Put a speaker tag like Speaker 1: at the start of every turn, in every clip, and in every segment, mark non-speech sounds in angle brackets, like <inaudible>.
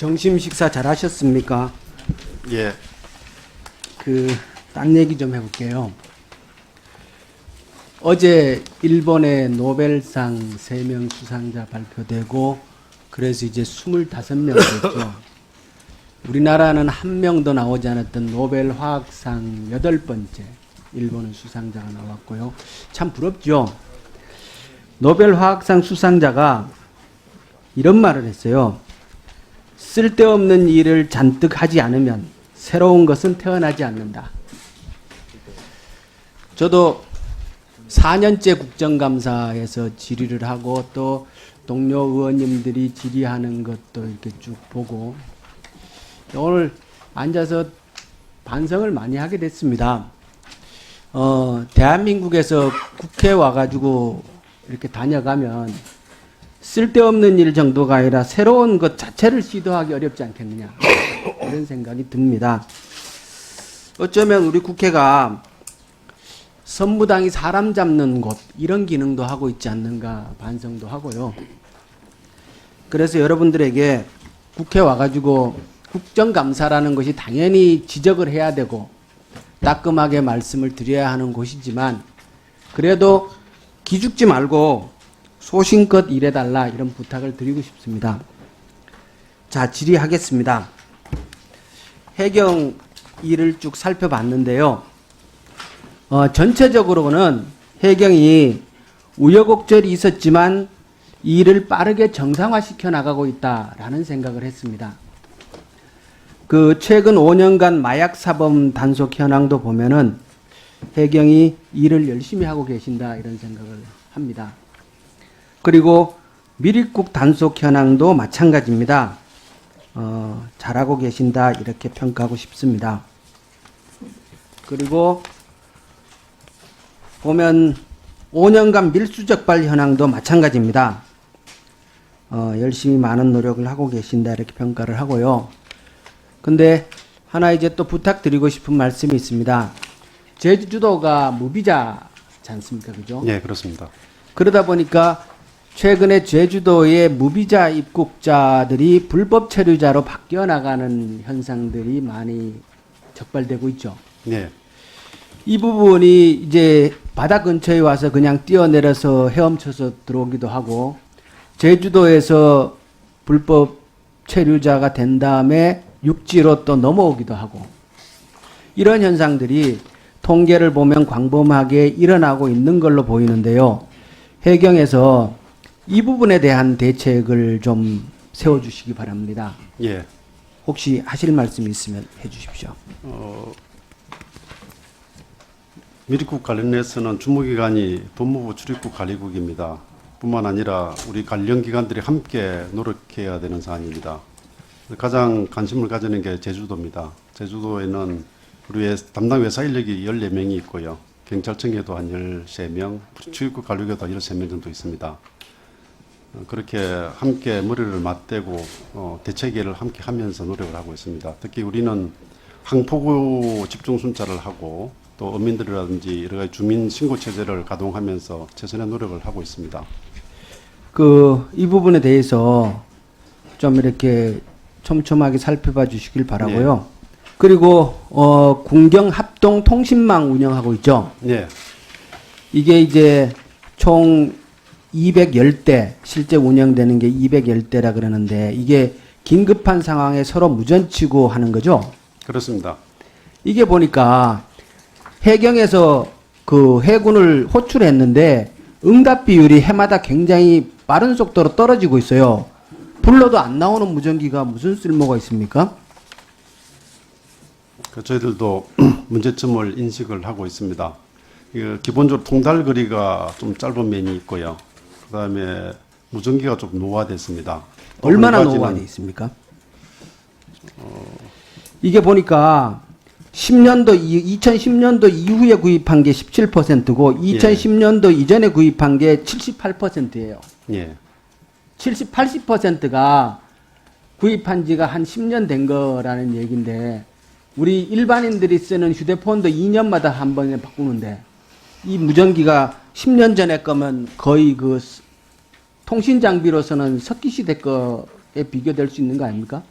Speaker 1: 점심 식사 잘 하셨습니까?
Speaker 2: 예,
Speaker 1: 그, 딴 얘기 좀 해볼게요. 어제 일본의 노벨상 3명 수상자 발표되고, 그래서 이제 25명 됐죠. <laughs> 우리나라는 한 명도 나오지 않았던 노벨 화학상 여덟 번째 일본은 수상자가 나왔고요. 참 부럽죠. 노벨 화학상 수상자가 이런 말을 했어요. 쓸데없는 일을 잔뜩 하지 않으면 새로운 것은 태어나지 않는다. 저도 4년째 국정감사에서 질의를 하고 또 동료 의원님들이 질의하는 것도 이렇게 쭉 보고 오늘 앉아서 반성을 많이 하게 됐습니다. 어, 대한민국에서 국회 와가지고 이렇게 다녀가면 쓸데없는 일 정도가 아니라 새로운 것 자체를 시도하기 어렵지 않겠느냐 이런 생각이 듭니다. 어쩌면 우리 국회가 선무당이 사람 잡는 곳 이런 기능도 하고 있지 않는가 반성도 하고요. 그래서 여러분들에게 국회 와가지고 국정감사라는 것이 당연히 지적을 해야 되고 따끔하게 말씀을 드려야 하는 곳이지만 그래도 기죽지 말고 소신껏 일해달라 이런 부탁을 드리고 싶습니다. 자, 질의하겠습니다. 해경 일을 쭉 살펴봤는데요. 어, 전체적으로는 해경이 우여곡절이 있었지만 이 일을 빠르게 정상화시켜 나가고 있다라는 생각을 했습니다. 그 최근 5년간 마약 사범 단속 현황도 보면은 해경이 일을 열심히 하고 계신다 이런 생각을 합니다. 그리고 미립국 단속 현황도 마찬가지입니다. 어, 잘하고 계신다 이렇게 평가하고 싶습니다. 그리고 보면 5년간 밀수적발 현황도 마찬가지입니다. 어, 열심히 많은 노력을 하고 계신다 이렇게 평가를 하고요. 근데 하나 이제 또 부탁드리고 싶은 말씀이 있습니다. 제주도가 무비자지 않습니까? 그죠?
Speaker 2: 예, 그렇습니다.
Speaker 1: 그러다 보니까 최근에 제주도의 무비자 입국자들이 불법 체류자로 바뀌어 나가는 현상들이 많이 적발되고 있죠.
Speaker 2: 예,
Speaker 1: 이 부분이 이제 바다 근처에 와서 그냥 뛰어내려서 헤엄쳐서 들어오기도 하고 제주도에서 불법 체류자가 된 다음에 육지로 또 넘어오기도 하고 이런 현상들이 통계를 보면 광범하게 일어나고 있는 걸로 보이는데요. 해경에서 이 부분에 대한 대책을 좀 세워주시기 바랍니다.
Speaker 2: 예.
Speaker 1: 혹시 하실 말씀이 있으면 해주십시오.
Speaker 2: 어, 미립국 관련해서는 주무기관이 법무부 출입국 관리국입니다. 뿐만 아니라 우리 관련 기관들이 함께 노력해야 되는 사안입니다. 가장 관심을 가지는 게 제주도입니다. 제주도에는 우리 의 담당 회사 인력이 14명이 있고요. 경찰청에도 한 13명, 출입국 관리국에도 한 13명 정도 있습니다. 어, 그렇게 함께 머리를 맞대고 어, 대책을 함께 하면서 노력을 하고 있습니다. 특히 우리는 항포구 집중 순찰을 하고 또 어민들이라든지 여러 가지 주민 신고 체제를 가동하면서 최선의 노력을 하고 있습니다.
Speaker 1: 그 이 부분에 대해서 좀 이렇게 촘촘하게 살펴봐 주시길 바라고요. 그리고 어 군경 합동 통신망 운영하고 있죠.
Speaker 2: 예,
Speaker 1: 이게 이제 총 210대 실제 운영되는 게 210대라 그러는데 이게 긴급한 상황에 서로 무전치고 하는 거죠.
Speaker 2: 그렇습니다.
Speaker 1: 이게 보니까 해경에서 그 해군을 호출했는데 응답 비율이 해마다 굉장히 빠른 속도로 떨어지고 있어요. 불러도 안 나오는 무전기가 무슨 쓸모가 있습니까?
Speaker 2: 그 저희들도 <clears throat> 문제점을 인식을 하고 있습니다. 이거 기본적으로 통달 거리가 좀 짧은 면이 있고요. 그다음에 무전기가 좀 노화됐습니다. 또
Speaker 1: 얼마나 노화돼 있습니까? 이게 보니까 10년도 2010년도 이후에 구입한 게 17%고 2010년도 이전에 구입한 게 78%예요.
Speaker 2: 예,
Speaker 1: 70, 80%가 구입한 지가 한 10년 된 거라는 얘기인데 우리 일반인들이 쓰는 휴대폰도 2년마다 한 번에 바꾸는데 이 무전기가 10년 전에 거면 거의 그 스- 통신 장비로서는 석기 시대 거에 비교될 수 있는 거 아닙니까?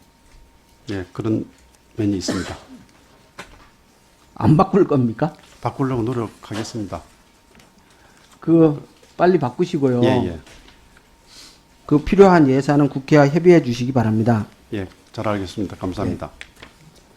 Speaker 2: 예, 그런 면이 있습니다.
Speaker 1: 안 바꿀 겁니까?
Speaker 2: 바꾸려고 노력하겠습니다.
Speaker 1: 그 빨리 바꾸시고요.
Speaker 2: 예, 예.
Speaker 1: 그 필요한 예산은 국회와 협의해 주시기 바랍니다.
Speaker 2: 예, 잘 알겠습니다. 감사합니다.